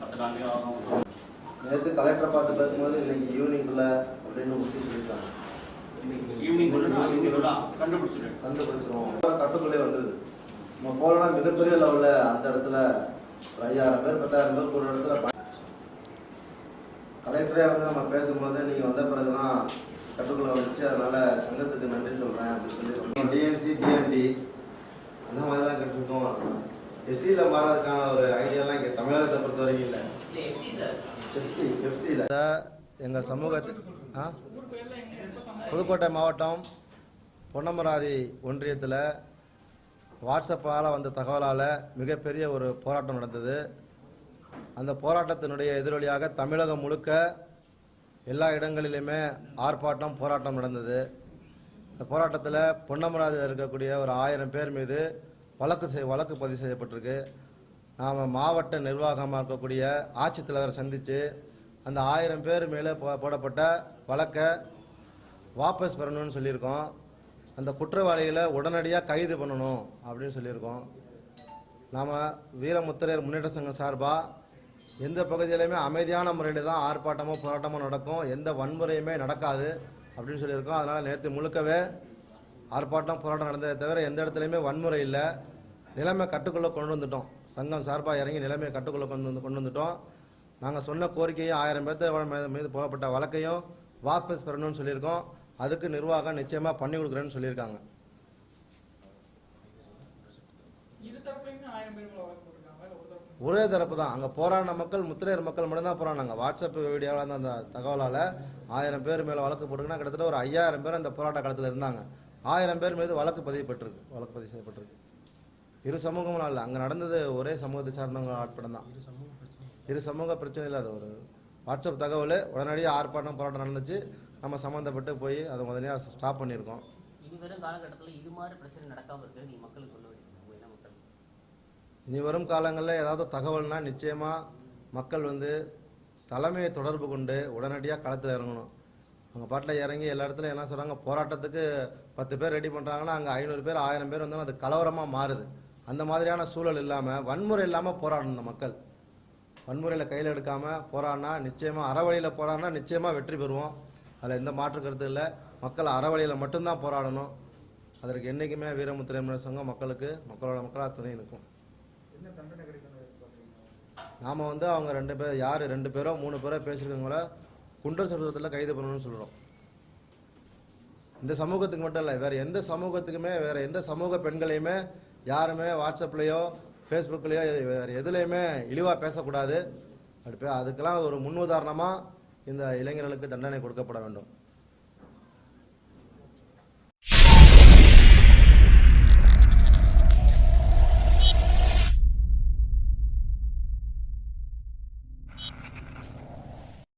பத்து நாள்லயோ ஆகும். நேற்று கலெக்டரை பார்த்து பேசும்போது இன்னைக்கு ஈவினிங்குள்ள அப்படின்னு ஊற்றி சொல்லியிருக்காங்க ஈவினிங் கொண்டு ஈவினிங் கண்டுபிடிச்சிடுவேன் கண்டுபிடிச்சிருவோம். கட்டுக்குள்ளே வந்தது. நம்ம போகலன்னா மிகப்பெரிய லெவலில் அந்த இடத்துல ஒரு ஐயாயிரம் பேர் பத்தாயிரம் பேர் ஒரு இடத்துல கலெக்டரே வந்து நம்ம பேசும்போது நீங்கள் வந்த பிறகு தான் கட்டுக்குள்ளே வந்துச்சு. அதனால சங்கத்துக்கு நன்றி சொல்கிறேன் அப்படின்னு சொல்லி டிஎன்சி டிஎன்டி அந்த மாதிரி தான் கட்டிருக்கோம். எஸ்சியில் மாறதுக்கான ஒரு ஐடியாலாம் இங்கே தமிழகத்தை பொறுத்த வரைக்கும் இல்லை எஃப்சி எஃப்சியில் எங்கள் சமூகத்தில் ஆ? புதுக்கோட்டை மாவட்டம் பொன்னமராதி ஒன்றியத்தில் வாட்ஸ்அப்பால் வந்த தகவலால் மிகப்பெரிய ஒரு போராட்டம் நடந்தது. அந்த போராட்டத்தினுடைய எதிரொலியாக தமிழகம் முழுக்க எல்லா இடங்களிலுமே ஆர்ப்பாட்டம் போராட்டம் நடந்தது. இந்த போராட்டத்தில் பொன்னமராதியில் இருக்கக்கூடிய ஒரு ஆயிரம் பேர் மீது வழக்கு செய் வழக்கு பதிவு செய்யப்பட்டிருக்கு. நாம் மாவட்ட நிர்வாகமாக இருக்கக்கூடிய ஆட்சித்தலைவரை சந்தித்து அந்த ஆயிரம் பேர் மேலே போ- போடப்பட்ட வழக்கை வாபஸ் பெறணும்னு சொல்லியிருக்கோம். அந்த குற்றவாளிகளை உடனடியாக கைது பண்ணணும் அப்படின்னு சொல்லியிருக்கோம். நாம் வீரமுத்திரையர் முன்னேற்ற சங்கம் சார்பாக எந்த பகுதியிலையுமே அமைதியான முறையில் தான் ஆர்ப்பாட்டமோ போராட்டமோ நடக்கும். எந்த வன்முறையுமே நடக்காது அப்படின்னு சொல்லியிருக்கோம். அதனால் நேற்று முழுக்கவே ஆர்ப்பாட்டம் போராட்டம் நடந்ததை தவிர எந்த இடத்துலையுமே வன்முறை இல்லை. நிலைமை கட்டுக்குள்ளே கொண்டு வந்துட்டோம். சங்கம் சார்பாக இறங்கி நிலைமையை கட்டுக்குள்ளே கொண்டு வந்து கொண்டு வந்துட்டோம். நாங்கள் சொன்ன கோரிக்கையும் ஆயிரம் பேர்த்த மீது- போடப்பட்ட வழக்கையும் வாபஸ் பெறணும்னு சொல்லியிருக்கோம். அதுக்கு நிர்வாகம் நிச்சயமாக பண்ணி கொடுக்குறேன்னு சொல்லியிருக்காங்க. ஒரு தரப்பு தான் அங்கே போராடின மக்கள் முத்திரையர் மக்கள் மட்டும்தான் போராடினாங்க. வாட்ஸ்அப் வீடியோவில் அந்த தகவலால் ஆயிரம் பேர் மேலே வழக்கு போட்டுருக்குன்னா கிட்டத்தட்ட ஒரு ஐயாயிரம் பேர் அந்த போராட்ட காலத்தில் இருந்தாங்க. ஆயிரம் பேர் மீது வழக்கு பதிவு பெற்றிருக்கு. வழக்கு பதிவு செய்யப்பட்டிருக்கு. இரு சமூகமும் இல்லை அங்கே நடந்தது ஒரே சமூகத்தை சார்ந்தவங்க ஆட்படம் தான். இரு சமூக பிரச்சனை. இல்லாத ஒரு வாட்ஸ்அப் தகவல் உடனடியாக ஆர்ப்பாட்டம் போராட்டம் நடந்துச்சு. நம்ம சம்மந்தப்பட்டு போய் அதை முதலியாக ஸ்டாப் பண்ணியிருக்கோம். இனி வரும் காலகட்டத்தில் இது மாதிரி பிரச்சனை நடக்காம இருக்க நீங்க மக்களுக்கு சொல்ல வேண்டியது உங்க இன வரும் காலங்களில் ஏதாவது தகவல்னா நிச்சயமாக மக்கள் வந்து தலைமையை தொடர்பு கொண்டு உடனடியாக களத்தில் இறங்கணும். அவங்க பாட்டில் இறங்கி எல்லா இடத்துலையும் என்ன சொல்கிறாங்க போராட்டத்துக்கு பத்து பேர் ரெடி பண்ணுறாங்கன்னா அங்கே ஐநூறு பேர் ஆயிரம் பேர் வந்தாலும் அது கலவரமாக மாறுது. அந்த மாதிரியான சூழல் இல்லாமல் வன்முறை இல்லாமல் போராடணும் இந்த மக்கள். வன்முறையில் கையில் எடுக்காமல் போராடினா நிச்சயமாக அறவழியில் போராடினா நிச்சயமாக வெற்றி பெறுவோம். அதில் எந்த மாற்று கருத்து இல்லை. மக்கள் அறவழியில் மட்டும்தான் போராடணும். அதற்கு என்றைக்குமே வீரமுத்திரை முன்னேற்ற சங்கம் மக்களுக்கு மக்களோட மக்களாக துணை நிற்கும். நாம வந்து அவங்க ரெண்டு பேர் யார் ரெண்டு பேரோ மூணு பேரோ பேசியிருக்கவங்கள குண்டர் சட்டத்தில் கைது பண்ணணும்னு சொல்கிறோம் இந்த சமூகத்துக்கு மட்டும் இல்லை வேற எந்த சமூகத்துக்குமே வேறு எந்த சமூக பெண்களையுமே யாருமே வாட்ஸ்அப்லேயோ ஃபேஸ்புக்லேயோ வேறு எதுலேயுமே இழிவாக பேசக்கூடாது. அப்படி அதுக்கெல்லாம் ஒரு முன்னுதாரணமாக இந்த இளைஞர்களுக்கு தண்டனை கொடுக்கப்பட வேண்டும்.